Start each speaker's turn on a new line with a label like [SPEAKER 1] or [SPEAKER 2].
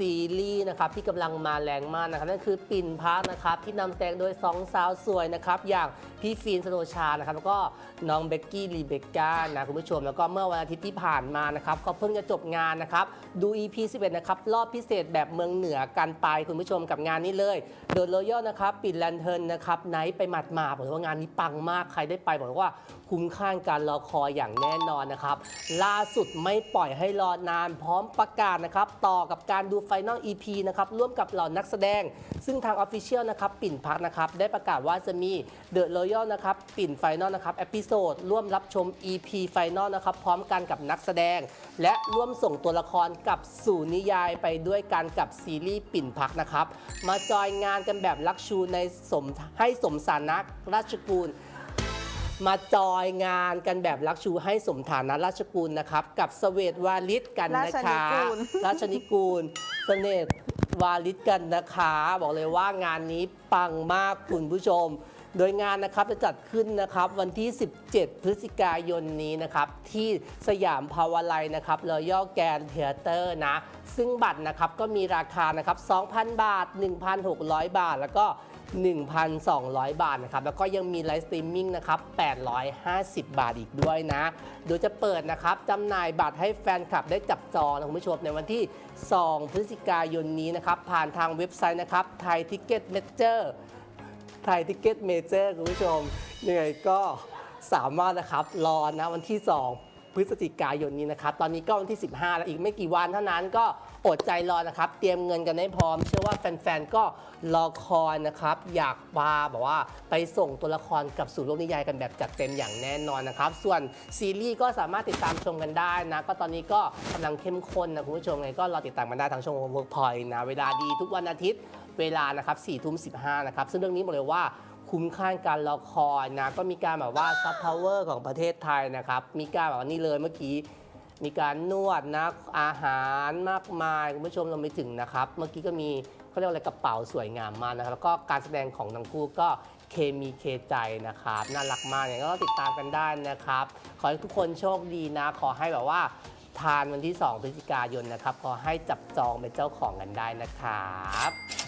[SPEAKER 1] ซีรีส์นะครับที่กำลังมาแรงมากนะครับนั่นคือปิ่นพักนะครับที่นำแสดงโดยสองสาวสวยนะครับอย่างพี่ฟีนสโนชานะครับแล้วก็น้องเบกกี้รีเบคก้านะคุณผู้ชมแล้วก็เมื่อวันอาทิตย์ที่ผ่านมานะครับก็เพิ่งจะจบงานนะครับดู EP 11นะครับรอบพิเศษแบบเมืองเหนือกันไปคุณผู้ชมกับงานนี้เลยโดยโรยัลนะครับปิดแลนเทิร์นนะครับไนท์ไปหมัดมาบอกเลยว่างานนี้ปังมากใครได้ไปบอกเลยว่าคุ้มค่าการรอคอยอย่างแน่นอนนะครับล่าสุดไม่ปล่อยให้รอนานพร้อมประกาศนะครับต่อกับการดูไฟนอล EP นะครับร่วมกับเหล่านักแสดง ซึ่งทาง Official นะครับปิ่นพักนะครับได้ประกาศว่าจะมี The Royal นะครับปิ่นไฟนอลนะครับเอพิโซดร่วมรับชม EP ไฟนอลนะครับพร้อมกันกับนักแสดง และร่วมส่งตัวละครกับสู่นิยายไปด้วยกันกับซีรีส์ปิ่นพักนะครับมาจอยงานกันแบบลักชูในสมให้สมสานักราชกูล มาจอยงานกันแบบลักชูให้สมฐานะราชกุลนะครับ กับสเวตวาลิศกันนะ
[SPEAKER 2] ราชนิ
[SPEAKER 1] คะ
[SPEAKER 2] กูล
[SPEAKER 1] ราชนิกูลเสน่ห์วาลิศกันนะคะ บอกเลยว่างานนี้ปังมากคุณผู้ชม โดยงานนะครับจะจัดขึ้นนะครับวันที่ 17 พฤศจิกายนนี้นะครับ ที่สยามพาวาไลนะครับรอยัลแกนเทเตอร์นะ ซึ่งบัตรนะครับก็มีราคานะครับ 2,000 บาท 1,600 บาท แล้วก็ 1,200 บาทนะครับ แล้วก็ยังมีไลฟ์สตรีมมิ่งนะครับ 850 บาทอีกด้วยนะ โดยจะเปิดนะครับจำหน่ายบัตรให้แฟนคลับได้จับจองนะคุณผู้ชมในวันที่ 2 พฤศจิกายนนี้นะครับ ผ่านทางเว็บไซต์นะครับไทยทิกเก็ตเมเจอร์ไทยทิกเก็ตเมเจอร์คุณผู้ชมยังไงก็สามารถนะครับรอนะวันที่ 2 พฤศจิกายนนี้นะครับ ตอนนี้ก็วันที่ 15 แล้วอีกไม่กี่วันเท่านั้นก็อดใจรอนะครับ เตรียมเงินกันให้พร้อม เชื่อว่าแฟนๆ ก็รอคอยนะครับ อยากปาบอกว่าไปส่งตัวละครกับสู่โลกนิยายกันแบบจัดเต็มอย่างแน่นอนนะครับ ส่วนซีรีส์ก็สามารถติดตามชมกันได้นะ ก็ตอนนี้ก็กำลังเข้มข้นนะคุณผู้ชมไงก็รอติดตามกันได้ทางช่อง Workpoint นะ เวลาดีทุกวันอาทิตย์ เวลานะครับ4ทุ่ม15นะครับ ซึ่งเรื่องนี้บอกเลยว่า คุ้มค่าการรอคอยนะ ก็มีการแบบว่าซับพาวเวอร์ของประเทศไทยนะครับ มีการแบบว่านี่เลยเมื่อกี้ มีการนวดนะอาหารมากมายคุณผู้ชมเราไม่ถึงนะครับ เมื่อกี้ก็มีเขาเรียกว่าอะไรกระเป๋าสวยงามมากนะครับ แล้วก็การแสดงของทั้งคู่ก็เคมีเคใจนะครับ น่ารักมากเนี่ยก็ติดตามกันได้นะครับ ขอให้ทุกคนโชคดีนะ ขอให้แบบว่าทานวันที่ 2 พฤศจิกายนนะครับ ขอให้จับจองเป็นเจ้าของกันได้นะครับ